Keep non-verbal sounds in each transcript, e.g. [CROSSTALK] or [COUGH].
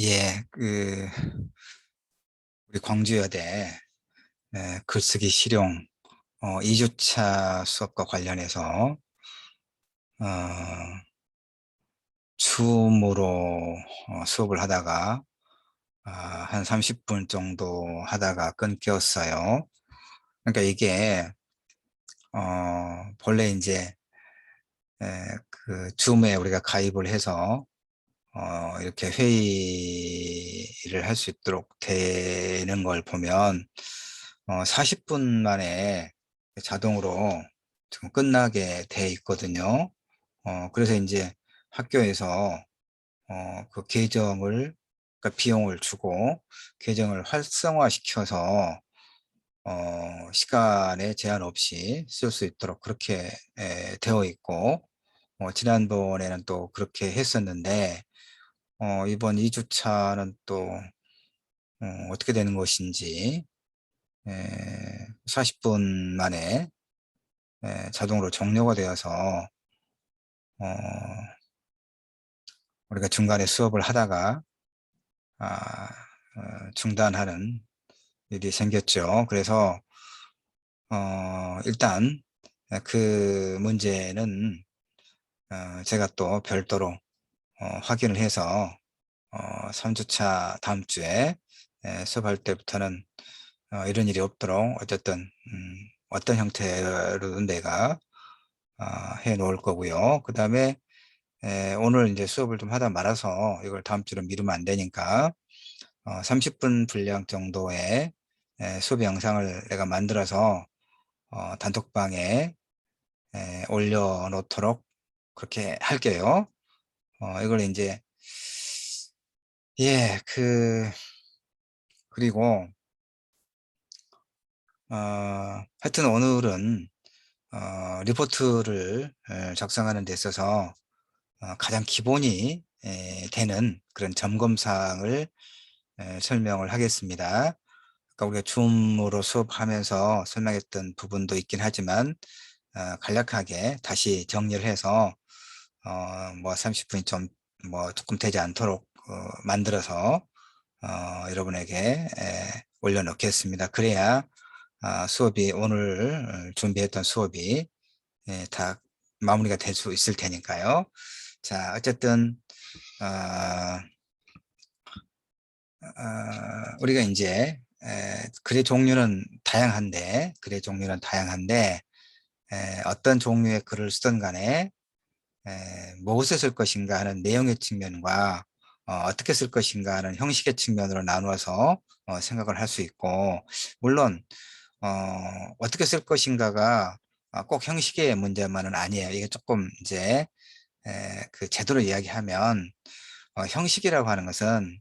예, 그 우리 광주여대 에, 글쓰기 실용 어, 2주차 수업과 관련해서 어, 줌으로 어, 수업을 하다가 아, 한 30분 정도 하다가 끊겼어요. 그러니까 이게 어, 본래 이제 에, 그 줌에 우리가 가입을 해서 어, 이렇게 회의를 할 수 있도록 되는 걸 보면 어, 40분 만에 자동으로 지금 끝나게 돼 있거든요. 어, 그래서 이제 학교에서 어, 그 계정을 그러니까 비용을 주고 계정을 활성화 시켜서 어, 시간에 제한 없이 쓸 수 있도록 그렇게 에, 되어 있고 어, 지난번에는 또 그렇게 했었는데 어, 이번 2주차는 또 어, 어떻게 되는 것인지 에, 40분 만에 에, 자동으로 종료가 되어서 어, 우리가 중간에 수업을 하다가 아, 어, 중단하는 일이 생겼죠. 그래서 어, 일단 그 문제는 어, 제가 또 별도로 어, 확인을 해서 어, 3주차 다음 주에 에, 수업할 때부터는 어, 이런 일이 없도록 어쨌든 음, 어떤 형태로든 내가 어, 해 놓을 거고요. 그 다음에 오늘 이제 수업을 좀 하다 말아서 이걸 다음 주로 미루면 안 되니까 어, 30분 분량 정도의 에, 수업 영상을 내가 만들어서 어, 단톡방에 에, 올려놓도록 그렇게 할게요. 어, 이걸 이제 예, 그 그리고 어, 하여튼 오늘은 어, 리포트를 작성하는 데 있어서 어, 가장 기본이 에, 되는 그런 점검사항을 에, 설명을 하겠습니다. 아까 우리가 줌으로 수업하면서 설명했던 부분도 있긴 하지만 어, 간략하게 다시 정리를 해서 어, 뭐 30분이 좀 뭐 조금 되지 않도록 어, 만들어서 어, 여러분에게 에, 올려놓겠습니다. 그래야 아, 수업이 오늘 준비했던 수업이 예, 다 마무리가 될 수 있을 테니까요. 자, 어쨌든 어, 어, 우리가 이제 에, 글의 종류는 다양한데 글의 종류는 다양한데 에, 어떤 종류의 글을 쓰든 간에 에, 무엇을 쓸 것인가 하는 내용의 측면과 어, 떻게 쓸 것인가 하는 형식의 측면으로 나누어서 어, 생각을 할 수 있고 물론 어, 어떻게 쓸 것인가가 아, 꼭 형식의 문제만은 아니에요. 이게 조금 이제 에, 그 제도로 이야기하면 어, 형식이라고 하는 것은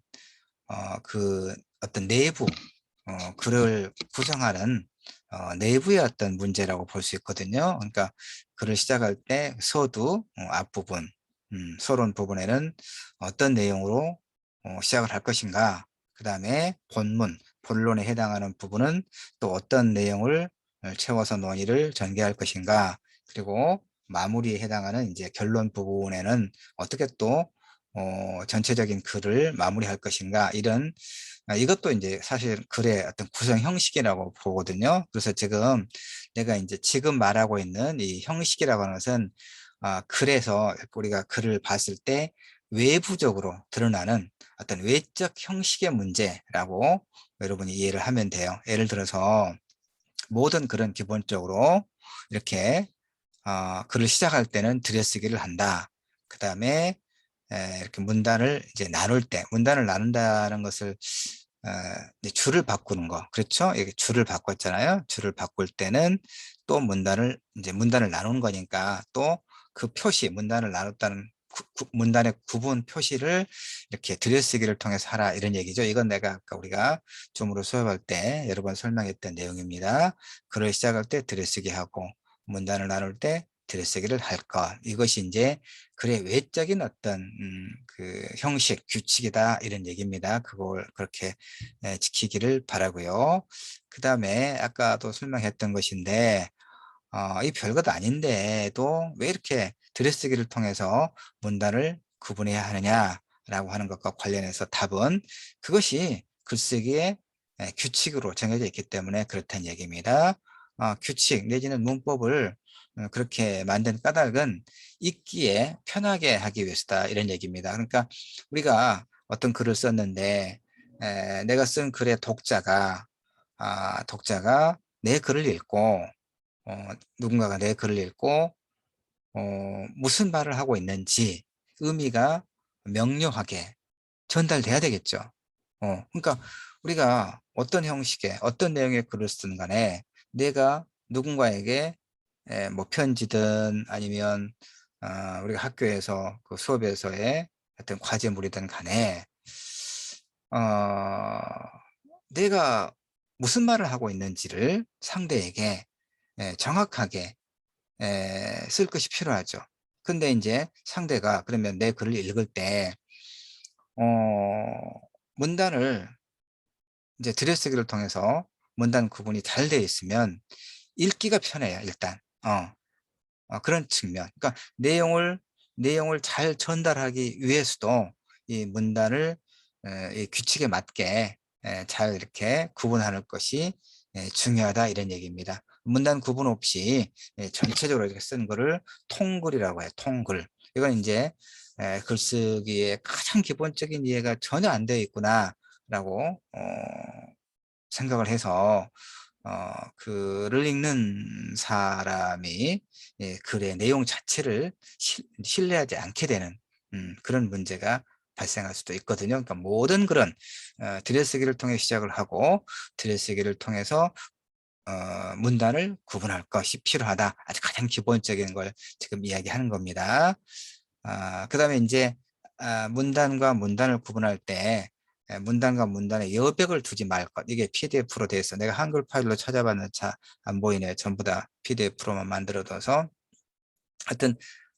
어, 그 어떤 내부 어, 글을 구성하는 어, 내부의 어떤 문제라고 볼 수 있거든요. 그러니까 글을 시작할 때 서두 어, 앞부분 음, 서론 부분에는 어떤 내용으로 어, 시작을 할 것인가. 그 다음에 본문 본론에 해당하는 부분은 또 어떤 내용을 채워서 논의를 전개할 것인가. 그리고 마무리에 해당하는 이제 결론 부분에는 어떻게 또 어, 전체적인 글을 마무리할 것인가. 이런 아, 이것도 이제 사실 글의 어떤 구성 형식이라고 보거든요. 그래서 지금 내가 이제 지금 말하고 있는 이 형식이라고 하는 것은 아, 글에서 우리가 글을 봤을 때 외부적으로 드러나는 어떤 외적 형식의 문제라고 여러분이 이해를 하면 돼요. 예를 들어서 모든 글은 기본적으로 이렇게 어, 글을 시작할 때는 들여쓰기를 한다. 그 다음에 이렇게 문단을 이제 나눌 때 문단을 나눈다는 것을 어, 줄을 바꾸는 거 그렇죠? 이게 줄을 바꿨잖아요. 줄을 바꿀 때는 또 문단을 이제 문단을 나눈 거니까 또 그 표시 문단을 나눴다는 구, 문단의 구분 표시를 이렇게 들여쓰기를 통해서 하라 이런 얘기죠. 이건 내가 아까 우리가 좀으로 수업할 때 여러 번 설명했던 내용입니다. 글을 시작할 때 들여쓰기 하고 문단을 나눌 때 들여쓰기를 할 것. 이것이 이제 글의 외적인 어떤 음, 그 형식, 규칙이다 이런 얘기입니다. 그걸 그렇게 에, 지키기를 바라고요. 그 다음에 아까도 설명했던 것인데 어, 이 별것 아닌데도 왜 이렇게 들여쓰기를 통해서 문단을 구분해야 하느냐 라고 하는 것과 관련해서 답은 그것이 글쓰기의 예, 규칙으로 정해져 있기 때문에 그렇다는 얘기입니다. 어, 규칙 내지는 문법을 어, 그렇게 만든 까닭은 읽기에 편하게 하기 위해서다 이런 얘기입니다. 그러니까 우리가 어떤 글을 썼는데 에, 내가 쓴 글의 독자가 아, 독자가 내 글을 읽고 어, 누군가가 내 글을 읽고 어, 무슨 말을 하고 있는지 의미가 명료하게 전달돼야 되겠죠. 어, 그러니까 우리가 어떤 형식의 어떤 내용의 글을 쓰는 간에 내가 누군가에게 에, 뭐 편지든 아니면 어, 우리가 학교에서 그 수업에서의 어떤 과제물이든 간에 어, 내가 무슨 말을 하고 있는지를 상대에게 에, 정확하게 에, 쓸 것이 필요하죠. 근데 이제 상대가 그러면 내 글을 읽을 때 어, 문단을 이제 들여쓰기를 통해서 문단 구분이 잘 되어 있으면 읽기가 편해요 일단 어, 어, 그런 측면. 그러니까 내용을 내용을 잘 전달하기 위해서도 이 문단을 에, 이 규칙에 맞게 에, 잘 이렇게 구분하는 것이 에, 중요하다 이런 얘기입니다. 문단 구분 없이 에, 전체적으로 이렇게 쓴 거를 통글이라고 해요 통글. 이건 이제 에, 글쓰기의 가장 기본적인 이해가 전혀 안 되어 있구나 라고 어, 생각을 해서 어, 글을 읽는 사람이 예, 글의 내용 자체를 시, 신뢰하지 않게 되는 음, 그런 문제가 발생할 수도 있거든요. 그러니까 모든 글은 어, 들여쓰기를 통해 시작을 하고 들여쓰기를 통해서 어, 문단을 구분할 것이 필요하다. 아주 가장 기본적인 걸 지금 이야기하는 겁니다. 아, 그 다음에 이제 아, 문단과 문단을 구분할 때 예, 문단과 문단에 여백을 두지 말 것. 이게 PDF로 돼 있어. 내가 한글 파일로 찾아봤는데 안 보이네. 전부 다 PDF로만 만들어둬서 하여튼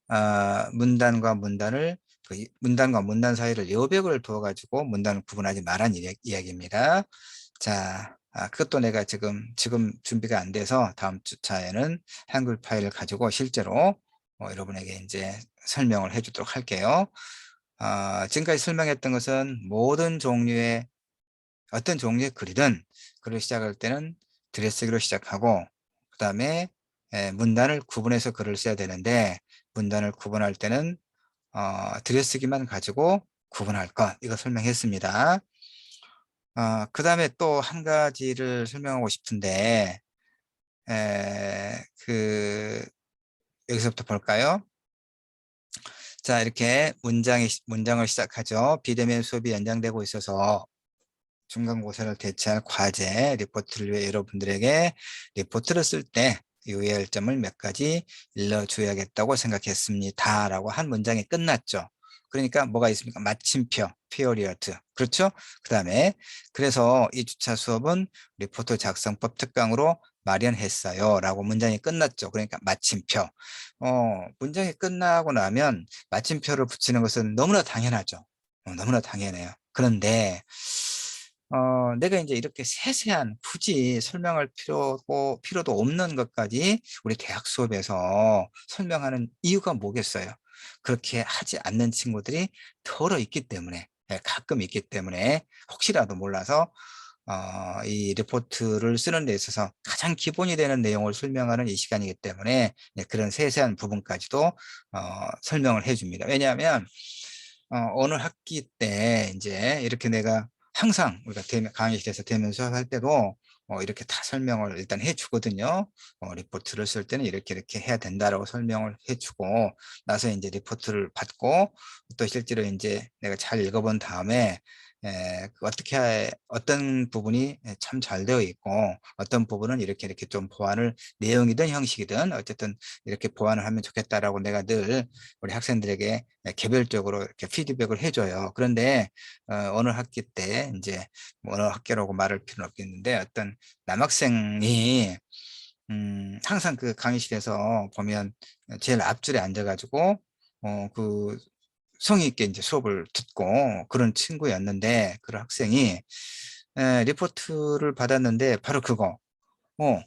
어, 문단과 문단을 그 문단과 문단 사이를 여백을 두어가지고 문단을 구분하지 말란 이야기입니다. 자, 아, 그것도 내가 지금 지금 준비가 안 돼서 다음 주차에는 한글 파일을 가지고 실제로 어, 여러분에게 이제 설명을 해주도록 할게요. 어, 지금까지 설명했던 것은 모든 종류의 어떤 종류의 글이든 글을 시작할 때는 드레스기로 시작하고 그 다음에 문단을 구분해서 글을 써야 되는데 문단을 구분할 때는 어, 드레스기만 가지고 구분할 것 이거 설명했습니다. 어, 그 다음에 또 한 가지를 설명하고 싶은데 에, 그 여기서부터 볼까요? 자, 이렇게 문장이, 문장을 시작하죠. 비대면 수업이 연장되고 있어서 중간고사를 대체할 과제, 리포트를 위해 여러분들에게 리포트를 쓸 때 유의할 점을 몇 가지 일러줘야겠다고 생각했습니다. 라고 한 문장이 끝났죠. 그러니까 뭐가 있습니까? 마침표, 피어리어트. 그렇죠? 그 다음에 그래서 이 주차 수업은 리포트 작성법 특강으로 마련했어요. 라고 문장이 끝났죠. 그러니까 마침표. 어, 문장이 끝나고 나면 마침표를 붙이는 것은 너무나 당연하죠. 어, 너무나 당연해요. 그런데 어, 내가 이제 이렇게 세세한 굳이 설명할 필요고 필요도 없는 것까지 우리 대학 수업에서 설명하는 이유가 뭐겠어요? 그렇게 하지 않는 친구들이 덜어 있기 때문에 예, 가끔 있기 때문에 혹시라도 몰라서 어, 이 리포트를 쓰는 데 있어서 가장 기본이 되는 내용을 설명하는 이 시간이기 때문에 네, 그런 세세한 부분까지도 어, 설명을 해줍니다. 왜냐하면 어, 느 학기 때 이제 이렇게 내가 항상 우리가 대면, 강의실에서 대면 수업할 때도 어, 이렇게 다 설명을 일단 해주거든요. 어, 리포트를 쓸 때는 이렇게 이렇게 해야 된다라고 설명을 해주고 나서 이제 리포트를 받고 또 실제로 이제 내가 잘 읽어본 다음에 에, 그 어떻게 어떤 부분이 참 잘 되어 있고 어떤 부분은 이렇게 이렇게 좀 보완을 내용이든 형식이든 어쨌든 이렇게 보완을 하면 좋겠다라고 내가 늘 우리 학생들에게 개별적으로 이렇게 피드백을 해줘요. 그런데 어, 느 학기 때 이제 뭐 어느 학교라고 말할 필요는 없겠는데 어떤 남학생이 음, 항상 그 강의실에서 보면 제일 앞줄에 앉아가지고 어, 그 성의 있게 이제 수업을 듣고 그런 친구였는데 그런 학생이 에, 리포트를 받았는데 바로 그거 어,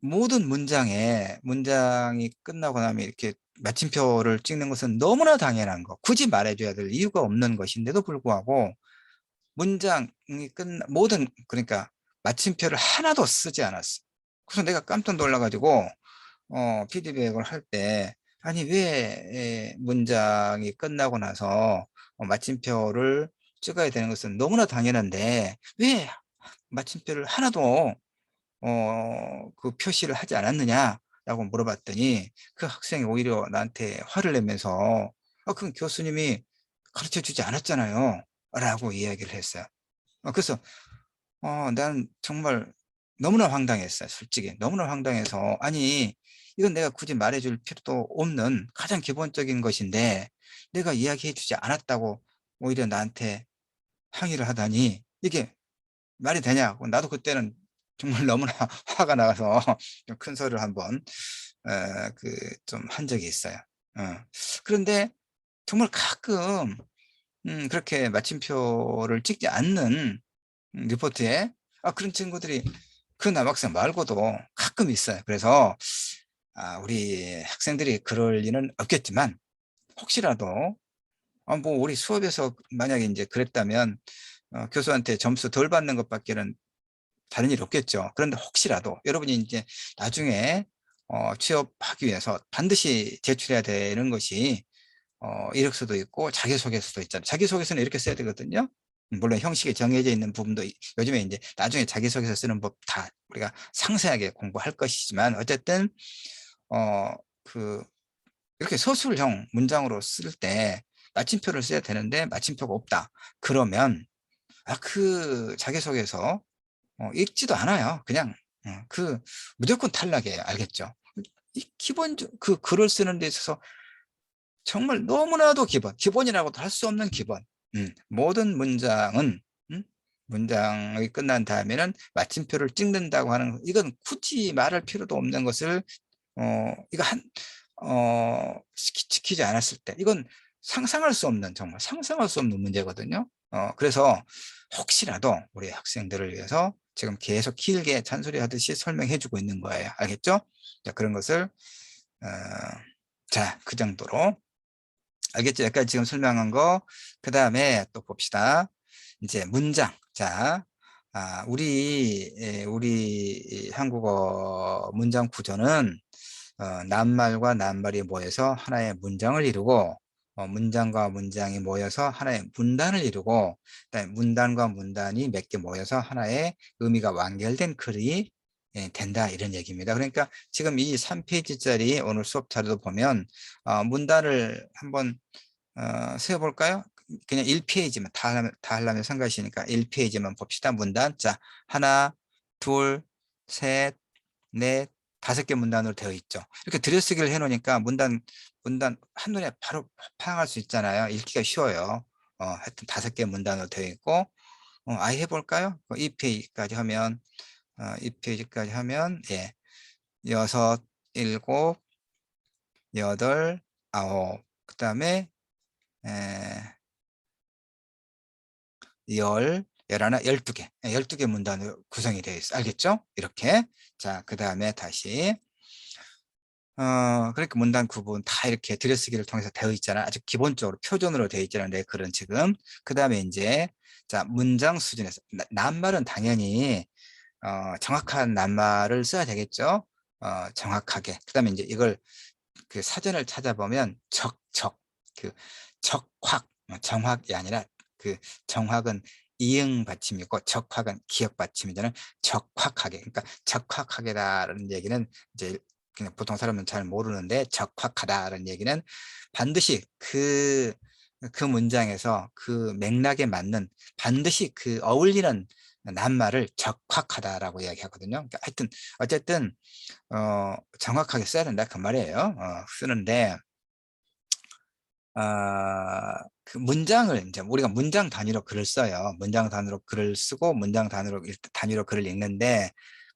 모든 문장에 문장이 끝나고 나면 이렇게 마침표를 찍는 것은 너무나 당연한 거. 굳이 말해줘야 될 이유가 없는 것인데도 불구하고 문장이 끝나 모든 그러니까 마침표를 하나도 쓰지 않았어. 그래서 내가 깜짝 놀라가지고 어, 피드백을 할 때 아니 왜 에, 문장이 끝나고 나서 어, 마침표를 찍어야 되는 것은 너무나 당연한데 왜 마침표를 하나도 어, 그 표시를 하지 않았느냐라고 물어봤더니 그 학생이 오히려 나한테 화를 내면서 아, 그건 교수님이 가르쳐 주지 않았잖아요. 라고 이야기를 했어요. 어, 그래서 어, 난 정말 너무나 황당했어요. 솔직히 너무나 황당해서 아니 이건 내가 굳이 말해줄 필요도 없는 가장 기본적인 것인데 내가 이야기해 주지 않았다고 오히려 나한테 항의를 하다니 이게 말이 되냐고 나도 그때는 정말 [LAUGHS] 너무나 화가 나서 [LAUGHS] 좀 큰 소리를 한번 어, 그좀 한 적이 있어요. 어. 그런데 정말 가끔 음, 그렇게 마침표를 찍지 않는 음, 리포트에 아, 그런 친구들이 그 남학생 말고도 가끔 있어요. 그래서 아, 우리 학생들이 그럴 리는 없겠지만 혹시라도 아, 뭐 우리 수업에서 만약에 이제 그랬다면 어, 교수한테 점수 덜 받는 것밖에는 다른 일 없겠죠. 그런데 혹시라도 여러분이 이제 나중에 어, 취업하기 위해서 반드시 제출해야 되는 것이 어, 이력서도 있고 자기소개서도 있잖아요. 자기소개서는 이렇게 써야 되거든요. 물론 형식이 정해져 있는 부분도 요즘에 이제 나중에 자기소개서 쓰는 법 다 우리가 상세하게 공부할 것이지만 어쨌든 어 그 이렇게 서술형 문장으로 쓸 때 마침표를 써야 되는데 마침표가 없다. 그러면 아 그 자기소개서 어, 읽지도 않아요. 그냥 어, 그 무조건 탈락이에요. 알겠죠? 이 기본 그 글을 쓰는 데 있어서 정말 너무나도 기본, 기본이라고도 할 수 없는 기본. 음, 모든 문장은 음? 문장이 끝난 다음에는 마침표를 찍는다고 하는 이건 굳이 말할 필요도 없는 것을 어 이거 한 어, 지키지 않았을 때 이건 상상할 수 없는 정말 상상할 수 없는 문제거든요. 어, 그래서 혹시라도 우리 학생들을 위해서 지금 계속 길게 잔소리 하듯이 설명해 주고 있는 거예요. 알겠죠? 자, 그런 것을 어, 자, 그 정도로 알겠죠? 여기까지 지금 설명한 거. 그 다음에 또 봅시다. 이제 문장. 자, 아, 우리, 예, 우리 한국어 문장 구조는 어, 낱말과 낱말이 모여서 하나의 문장을 이루고 어, 문장과 문장이 모여서 하나의 문단을 이루고 그다음에 문단과 문단이 몇 개 모여서 하나의 의미가 완결된 글이 예, 된다 이런 얘기입니다. 그러니까 지금 이 3페이지짜리 오늘 수업 자료도 보면 어, 문단을 한번 어, 세어볼까요? 그냥 1페이지만 다 하려면, 다 하려면 상관이니까 1페이지만 봅시다. 문단 자 하나 둘 셋 넷 다섯 개 문단으로 되어 있죠. 이렇게 들여쓰기를 해놓으니까 문단 문단 한눈에 바로 파악할 수 있잖아요. 읽기가 쉬워요. 어, 하여튼 다섯 개 문단으로 되어 있고 어, 아예 해볼까요? 어, 이 페이지까지 하면 어, 이 페이지까지 하면 예 여섯 일곱 여덟 아홉 그 다음에 열 열하나 열두 개 예, 열두 개 문단으로 구성이 되어 있어 알겠죠? 이렇게 자 그 다음에 다시 어, 그러니까 문단 구분 다 이렇게 들여쓰기를 통해서 되어 있잖아. 아주 기본적으로 표준으로 되어 있잖아요. 내 글은 지금. 그 다음에 이제, 자, 문장 수준에서. 낱말은 당연히, 어, 정확한 낱말을 써야 되겠죠. 어, 정확하게. 그 다음에 이제 이걸 그 사전을 찾아보면 적, 적, 그 적확, 어, 정확이 아니라 그 정확은 이응 받침이고 적확은 기억 받침이잖아요. 적확하게. 그러니까 적확하게다라는 얘기는 이제 그냥 보통 사람은 잘 모르는데 적확하다라는 얘기는 반드시 그, 그 문장에서 그 맥락에 맞는 반드시 그 어울리는 낱말을 적확하다라고 이야기하거든요. 그러니까 하여튼 어쨌든 어, 정확하게 써야 된다 그 말이에요. 어, 쓰는데 아, 그 문장을 이제 우리가 문장 단위로 글을 써요. 문장 단위로 글을 쓰고 문장 단위로 단위로 글을 읽는데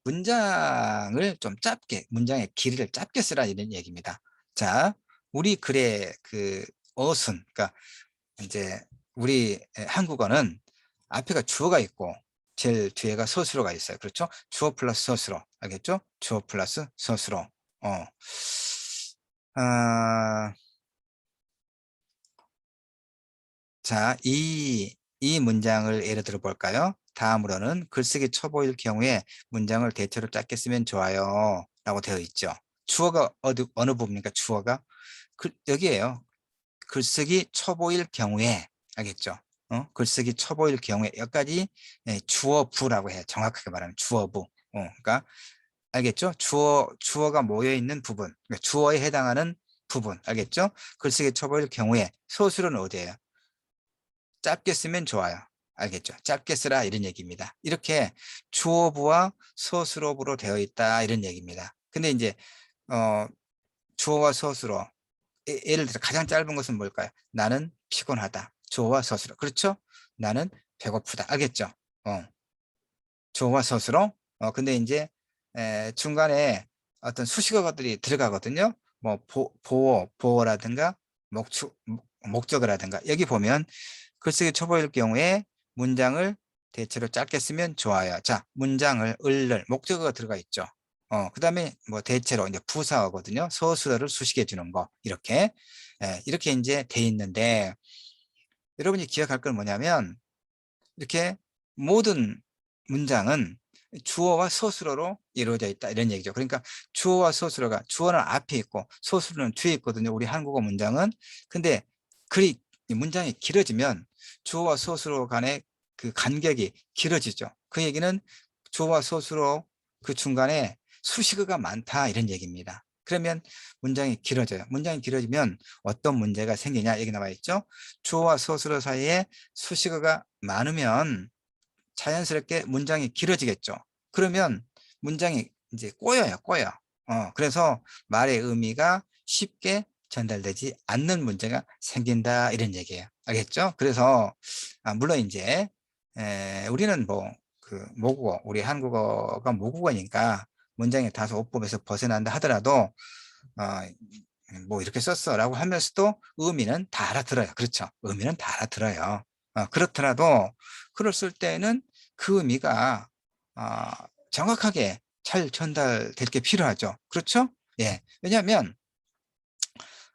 문장을 좀 짧게 문장의 길이를 짧게 쓰라 이런 얘기입니다. 자, 우리 글의 그 어순, 그러니까 이제 우리 한국어는 앞에가 주어가 있고 제일 뒤에가 서술어가 있어요. 그렇죠? 주어 플러스 서술어. 알겠죠? 주어 플러스 서술어. 어. 아, 자, 이, 이 문장을 예를 들어 볼까요? 다음으로는 글쓰기 초보일 경우에 문장을 대체로 짧게 쓰면 좋아요. 라고 되어 있죠. 주어가 어디, 어느 부분입니까? 주어가? 글, 여기에요. 글쓰기 초보일 경우에, 알겠죠? 어? 글쓰기 초보일 경우에 여기까지 예, 주어부라고 해요. 정확하게 말하면 주어부. 어, 그러니까 알겠죠? 주어 주어가 모여 있는 부분, 그러니까 주어에 해당하는 부분, 알겠죠? 글쓰기 초보일 경우에 소수는 어디예요? 짧게 쓰면 좋아요. 알겠죠? 짧게 쓰라 이런 얘기입니다. 이렇게 주어부와 서술어부로 되어 있다 이런 얘기입니다. 근데 이제 어, 주어와 서술어 예- 예를 들어 가장 짧은 것은 뭘까요? 나는 피곤하다. 주어와 서술어. 그렇죠? 나는 배고프다. 알겠죠? 어. 주어와 서술어. 어, 근데 이제 에, 중간에 어떤 수식어들이 들어가거든요. 뭐 보, 보어, 보어라든가 목축, 목- 목적어라든가 여기 보면 글쓰기 초보일 경우에 문장을 대체로 짧게 쓰면 좋아요. 자, 문장을 을을 목적어가 들어가 있죠. 어, 그 다음에 뭐 대체로 이제 부사어거든요. 서술어를 수식해 주는 거. 이렇게. 예, 이렇게 이제 돼 있는데 여러분이 기억할 건 뭐냐면 이렇게 모든 문장은 주어와 서술어로 이루어져 있다 이런 얘기죠. 그러니까 주어와 서술어가 주어는 앞에 있고 서술어는 뒤에 있거든요. 우리 한국어 문장은. 근데 글이 이 문장이 길어지면 주어와 서술어 간의 그 간격이 길어지죠. 그 얘기는 주어와 서술어 그 중간에 수식어가 많다 이런 얘기입니다. 그러면 문장이 길어져요. 문장이 길어지면 어떤 문제가 생기냐 여기 나와 있죠. 주어와 서술어 사이에 수식어가 많으면 자연스럽게 문장이 길어지겠죠. 그러면 문장이 이제 꼬여요, 꼬여. 어, 그래서 말의 의미가 쉽게 전달되지 않는 문제가 생긴다 이런 얘기예요. 알겠죠? 그래서 아, 물론 이제 에, 우리는 뭐 그 모국어, 우리 한국어가 모국어니까 문장이 다소 어법에서 벗어난다 하더라도 어, 뭐 이렇게 썼어라고 하면서도 의미는 다 알아들어요. 그렇죠? 의미는 다 알아들어요. 어, 그렇더라도 글을 쓸 때는 그 의미가 어, 정확하게 잘 전달될 게 필요하죠. 그렇죠? 예. 왜냐하면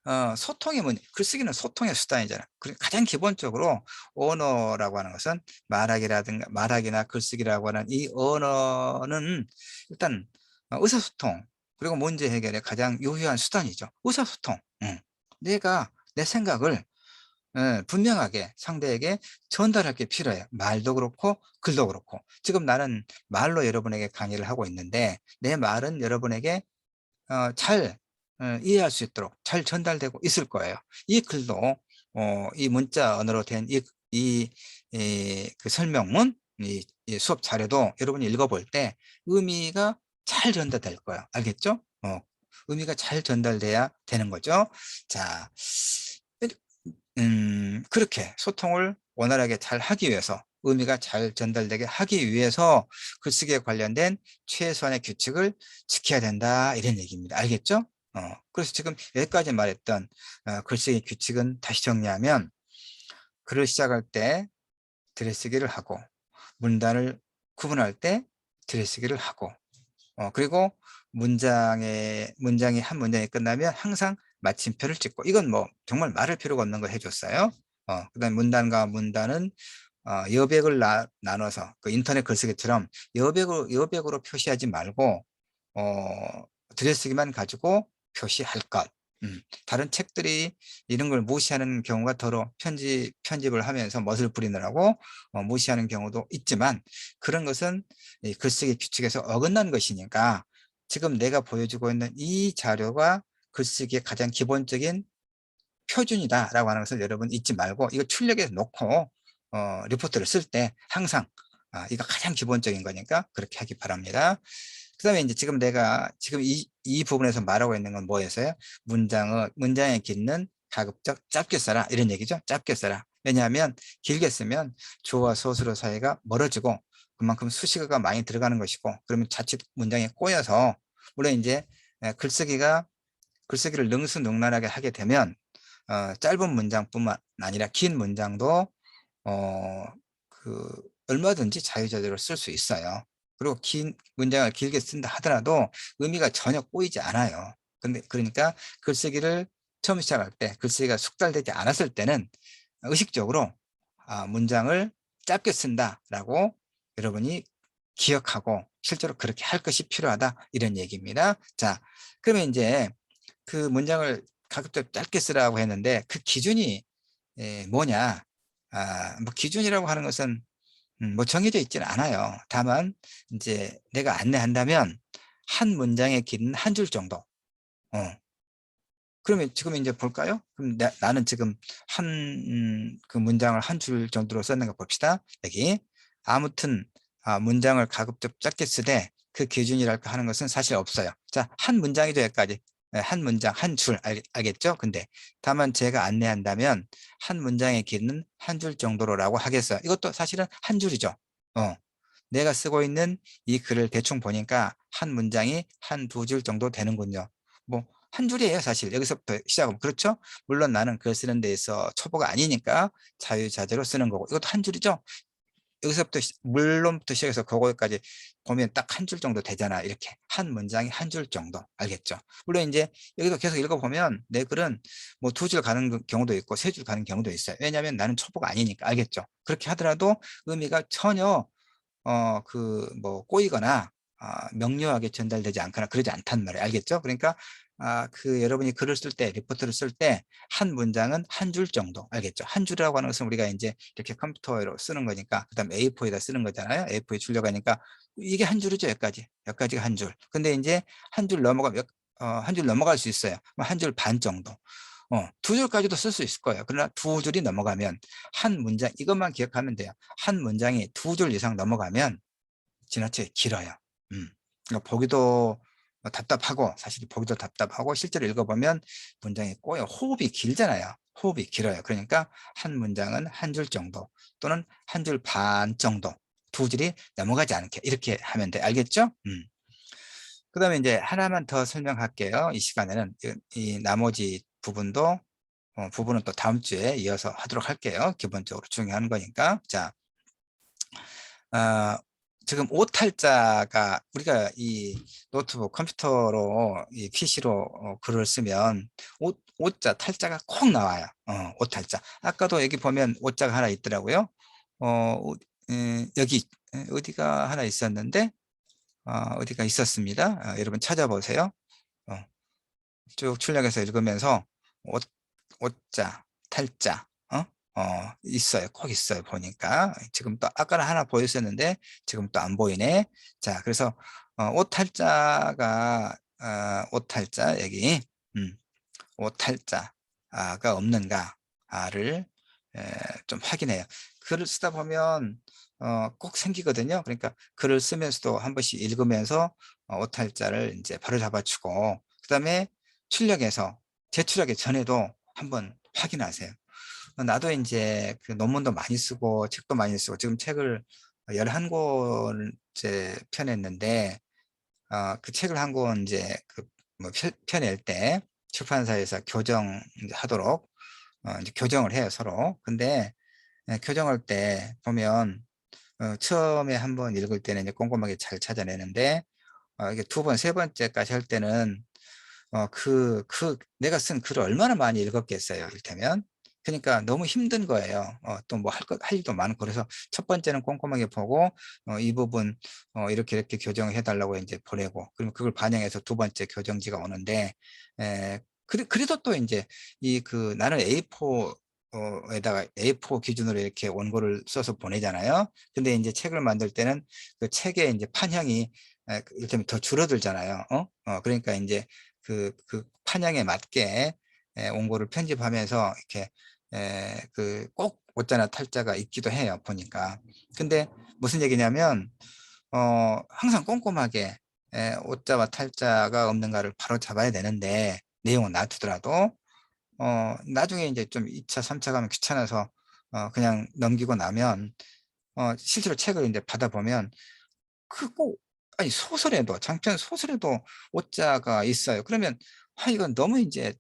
어, 소통의 문, 글쓰기는 소통의 수단이잖아요. 그리고 가장 기본적으로 언어라고 하는 것은 말하기라든가 말하기나 글쓰기라고 하는 이 언어는 일단 어, 의사소통 그리고 문제 해결에 가장 유효한 수단이죠. 의사소통. 응. 내가 내 생각을 예, 분명하게 상대에게 전달할 게 필요해요. 말도 그렇고 글도 그렇고. 지금 나는 말로 여러분에게 강의를 하고 있는데 내 말은 여러분에게 어, 잘 어, 이해할 수 있도록 잘 전달되고 있을 거예요. 이 글도 어, 이 문자 언어로 된이 이, 이, 그 설명문, 이, 이 수업 자료도 여러분이 읽어볼 때 의미가 잘 전달될 거예요. 알겠죠? 어, 의미가 잘 전달돼야 되는 거죠. 자, 음, 그렇게 소통을 원활하게 잘 하기 위해서 의미가 잘 전달되게 하기 위해서 글쓰기에 관련된 최소한의 규칙을 지켜야 된다 이런 얘기입니다. 알겠죠? 어, 그래서 지금 여기까지 말했던 어, 글쓰기 규칙은 다시 정리하면 글을 시작할 때 들이쓰기를 하고 문단을 구분할 때 들이쓰기를 하고 어, 그리고 문장에 문장이 한 문장이 끝나면 항상 마침표를 찍고 이건 뭐 정말 말할 필요가 없는 걸 해줬어요. 어, 그다음 문단과 문단은 어, 여백을 나, 나눠서 그 인터넷 글쓰기처럼 여백으로 여백으로 표시하지 말고 어, 들여쓰기만 가지고 표시할 것. 음, 다른 책들이 이런 걸 무시하는 경우가 더러 편집 편집을 하면서 멋을 부리느라고 어, 무시하는 경우도 있지만 그런 것은 이 글쓰기 규칙에서 어긋난 것이니까 지금 내가 보여주고 있는 이 자료가 글쓰기의 가장 기본적인 표준이다라고 하는 것을 여러분 잊지 말고 이거 출력해 놓고 어, 리포트를 쓸 때 항상 아, 이거 가장 기본적인 거니까 그렇게 하기 바랍니다. 그 다음에 이제 지금 내가 지금 이, 이 부분에서 말하고 있는 건 뭐였어요? 문장을, 문장의 길는 가급적 짧게 써라. 이런 얘기죠. 짧게 써라. 왜냐하면 길게 쓰면 주어와 서술어 사이가 멀어지고 그만큼 수식어가 많이 들어가는 것이고 그러면 자칫 문장이 꼬여서 물론 이제 글쓰기가 글쓰기를 능수능란하게 하게 되면 어, 짧은 문장뿐만 아니라 긴 문장도 어, 그 얼마든지 자유자재로 쓸 수 있어요. 그리고 긴 문장을 길게 쓴다 하더라도 의미가 전혀 꼬이지 않아요. 근데 그러니까 글쓰기를 처음 시작할 때 글쓰기가 숙달되지 않았을 때는 의식적으로 아, 문장을 짧게 쓴다라고 여러분이 기억하고 실제로 그렇게 할 것이 필요하다 이런 얘기입니다. 자, 그러면 이제 그 문장을 가급적 짧게 쓰라고 했는데 그 기준이 에, 뭐냐? 아, 뭐 기준이라고 하는 것은 음, 뭐 정해져 있지는 않아요. 다만 이제 내가 안내한다면 한 문장의 길이는 한줄 정도. 어. 그러면 지금 이제 볼까요? 그럼 나, 나는 지금 한 그 문장을 한 줄 정도로 썼는가 봅시다. 여기 아무튼 아, 문장을 가급적 짧게 쓰되 그 기준이랄까 하는 것은 사실 없어요. 자, 한 문장이죠 여기까지. 네, 한 문장, 한 줄 알겠죠? 근데 다만 제가 안내한다면 한 문장의 길이는 한 줄 정도로라고 하겠어요. 이것도 사실은 한 줄이죠. 어. 내가 쓰고 있는 이 글을 대충 보니까 한 문장이 한 두 줄 정도 되는군요. 뭐 한 줄이에요 사실 여기서부터 시작하면 그렇죠 물론 나는 글 쓰는 데에서 초보가 아니니까 자유자재로 쓰는 거고 이것도 한 줄이죠 여기서부터 물론부터 시작해서 그거까지 보면 딱 한 줄 정도 되잖아 이렇게. 한 문장이 한 줄 정도. 알겠죠? 물론 이제 여기도 계속 읽어보면 내 글은 뭐 두 줄 가는 그 경우도 있고 세 줄 가는 경우도 있어요. 왜냐하면 나는 초보가 아니니까. 알겠죠? 그렇게 하더라도 의미가 전혀 어 그 뭐 꼬이거나 아, 명료하게 전달되지 않거나 그러지 않단 말이에요. 알겠죠? 그러니까 아, 그 여러분이 글을 쓸 때, 리포트를 쓸 때 한 문장은 한 줄 정도 알겠죠? 한 줄이라고 하는 것은 우리가 이제 이렇게 컴퓨터로 쓰는 거니까 그다음 A4에다 쓰는 거잖아요. A4에 출력하니까 이게 한 줄이죠, 여기까지. 여기까지가 한 줄. 근데 이제 한 줄 넘어가면 어, 한 줄 넘어갈 수 있어요. 한 줄 반 정도. 어, 두 줄까지도 쓸 수 있을 거예요. 그러나 두 줄이 넘어가면 한 문장 이것만 기억하면 돼요. 한 문장이 두 줄 이상 넘어가면 지나치게 길어요. 음. 그러니까 보기도 뭐 답답하고 사실 보기도 답답하고 실제로 읽어보면 문장이 꼬여 호흡이 길잖아요. 호흡이 길어요. 그러니까 한 문장은 한 줄 정도 또는 한 줄 반 정도 두 줄이 넘어가지 않게 이렇게 하면 돼. 알겠죠? 음. 그 다음에 이제 하나만 더 설명할게요. 이 시간에는 이, 이 나머지 부분도 어, 부분은 또 다음 주에 이어서 하도록 할게요. 기본적으로 중요한 거니까. 자, 어, 지금 오탈자가 우리가 이 노트북 컴퓨터로 이 PC로 어, 글을 쓰면 오, 오자 탈자가 콕 나와요. 어, 오탈자. 아까도 여기 보면 오자가 하나 있더라고요. 어, 음, 여기 어디가 하나 있었는데 어, 디가 있었습니다. 어, 여러분 찾아보세요. 어, 쭉 출력해서 읽으면서 오, 오자, 탈자, 어, 있어요. 꼭 있어요. 보니까. 지금 또 아까는 하나 보였었는데 지금 또 안 보이네. 자, 그래서 어, 오탈자가 어, 오탈자 여기 음, 오탈자가 없는가를 에, 좀 확인해요. 글을 쓰다 보면 어, 꼭 생기거든요. 그러니까 글을 쓰면서도 한 번씩 읽으면서 어, 오탈자를 이제 바로 잡아주고 그 다음에 출력해서 제출하기 전에도 한번 확인하세요. 나도 이제 그 논문도 많이 쓰고 책도 많이 쓰고 지금 책을 11권째 펴냈는데 어, 그 책을 한 권 이제 그뭐 펴낼 때 출판사에서 교정 하도록 어, 이제 교정을 해요 서로 근데 예, 교정할 때 보면 어, 처음에 한 번 읽을 때는 이제 꼼꼼하게 잘 찾아내는데 어, 이게 두 번, 세 번째까지 할 때는 어, 그, 그, 내가 쓴 글을 얼마나 많이 읽었겠어요, 이를테면. 그러니까 너무 힘든 거예요. 어, 또 뭐 할 것, 할 일도 많고. 그래서 첫 번째는 꼼꼼하게 보고, 어, 이 부분, 어, 이렇게 이렇게 교정을 해달라고 이제 보내고, 그러면 그걸 반영해서 두 번째 교정지가 오는데, 에, 그래, 그래도 또 이제 이 그 나는 A4 어, 에다가 A4 기준으로 이렇게 원고를 써서 보내잖아요. 근데 이제 책을 만들 때는 그 책의 이제 판형이 이를테면 더 줄어들잖아요. 어? 어 그러니까 이제 그, 그 판형에 맞게 원고를 편집하면서 이렇게 그꼭 오자나 탈자가 있기도 해요 보니까. 근데 무슨 얘기냐면 어 항상 꼼꼼하게 에, 오자와 탈자가 없는가를 바로 잡아야 되는데 내용은 놔두더라도 어 나중에 이제 좀 2차 3차 가면 귀찮아서 어 그냥 넘기고 나면 어 실제로 책을 이제 받아보면 그꼭 아니 소설에도 장편 소설에도 오자가 있어요. 그러면 아 이건 너무 이제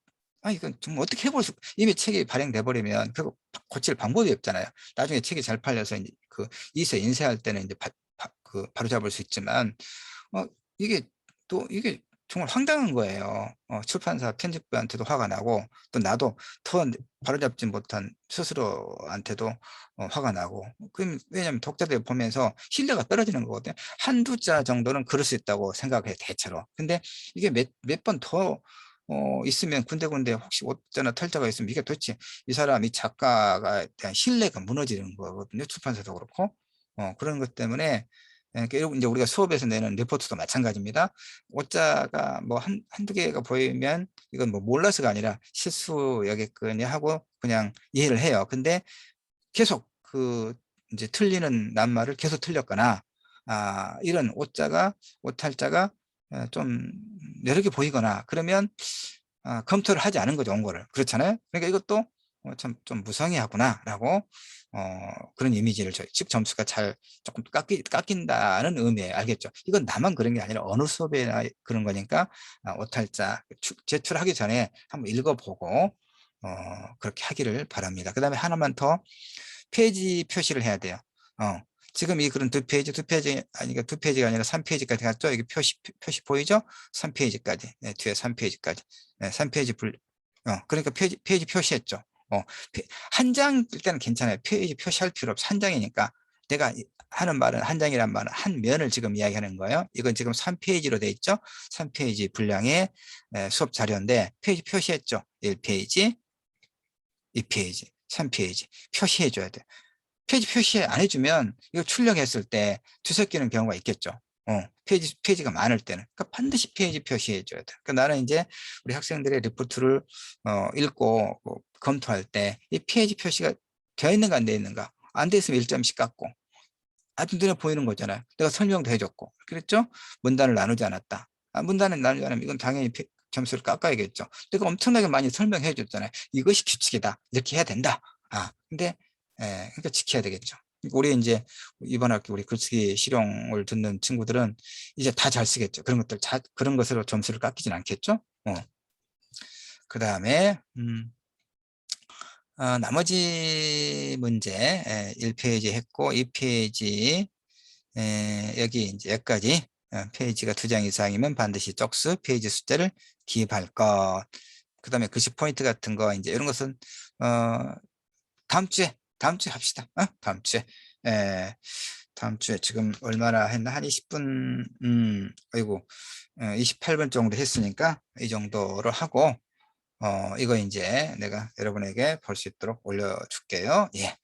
아, 이건 정말 어떻게 해볼 수, 이미 책이 발행돼 버리면 그거 고칠 방법이 없잖아요. 나중에 책이 잘 팔려서 이제 그 이세 인쇄할 때는 이제 바, 바, 그 바로 잡을 수 있지만, 어, 이게 또 이게 정말 황당한 거예요. 어, 출판사 편집부한테도 화가 나고 또 나도 더 바로잡지 못한 스스로한테도 어, 화가 나고 그럼 왜냐하면 독자들 보면서 신뢰가 떨어지는 거거든요. 한두 자 정도는 그럴 수 있다고 생각해 대체로. 근데 이게 몇 몇 번 더 어, 있으면 군데군데 혹시 옷자나 탈자가 있으면 이게 도대체 이 사람 이 작가가 대한 신뢰가 무너지는 거거든요. 출판사도 그렇고 어, 그런 것 때문에 예, 그러니까 이제 우리가 수업에서 내는 리포트도 마찬가지입니다. 오자가 뭐 한, 한두 개가 보이면 이건 뭐 몰라서가 아니라 실수 여겠거니 하고 그냥 이해를 해요. 근데 계속 그 이제 틀리는 낱말을 계속 틀렸거나 아, 이런 오자가 오탈자가 어, 좀 개 보이거나 그러면 아, 검토를 하지 않은 거죠, 원고를. 그렇잖아요. 그러니까 이것도 어, 참좀 무성의하구나라고 어, 그런 이미지를 저희 즉 점수가 잘 조금 깎이, 깎인다는 의미에 알겠죠. 이건 나만 그런 게 아니라 어느 수업에나 그런 거니까 아, 오탈자 제출하기 전에 한번 읽어보고 어, 그렇게 하기를 바랍니다. 그 다음에 하나만 더 페이지 표시를 해야 돼요. 어, 지금 이 글은 두 페이지, 두 페이지, 아니, 두 페이지가 아니라 3페이지까지 갔죠? 여기 표시, 표시 보이죠? 3페이지까지. 네, 뒤에 3페이지까지. 네, 3페이지 불, 어, 그러니까 페이지, 페이지 표시했죠. 어, 한 장일 때는 괜찮아요. 페이지 표시할 필요 없어. 한 장이니까. 내가 하는 말은 한 장이란 말은 한 면을 지금 이야기하는 거예요. 이건 지금 3페이지로 돼 있죠. 3페이지 분량의 수업 자료인데 페이지 표시했죠. 1페이지, 2페이지, 3페이지 표시해 줘야 돼. 페이지 표시 안 해주면 이거 출력했을 때 뒤섞이는 경우가 있겠죠. 어, 페이지, 페이지가 많을 때는. 그러니까 반드시 페이지 표시해 줘야 돼. 그러니까 나는 이제 우리 학생들의 리포트를 어, 읽고 뭐, 검토할 때 이 페이지 표시가 되어 있는가 안 되어 있는가 안돼 있으면 1점씩 깎고 아주 눈에 보이는 거잖아요. 내가 설명도 해줬고 그랬죠? 문단을 나누지 않았다. 아, 문단을 나누지 않으면 이건 당연히 점수를 깎아야겠죠. 내가 엄청나게 많이 설명해 줬잖아요. 이것이 규칙이다. 이렇게 해야 된다. 아, 근데 예, 그러니까 지켜야 되겠죠. 우리 이제 이번 학기 우리 글쓰기 실용을 듣는 친구들은 이제 다 잘 쓰겠죠. 그런 것들 자, 그런 것으로 점수를 깎이진 않겠죠. 어. 그 다음에 음, 어, 나머지 문제 에, 1페이지 했고 2페이지 에, 여기 이제 여기까지 어, 페이지가 두 장 이상이면 반드시 쪽수 페이지 숫자를 기입할 것. 그 다음에 글씨 포인트 같은 거 이제 이런 것은 어, 다음 주에 다음 주에 합시다. 어? 다음 주에. 에, 다음 주에 지금 얼마나 했나? 한 20분, 음, 아이고, 28분 정도 했으니까 이 정도로 하고, 어, 이거 이제 내가 여러분에게 볼 수 있도록 올려줄게요. 예.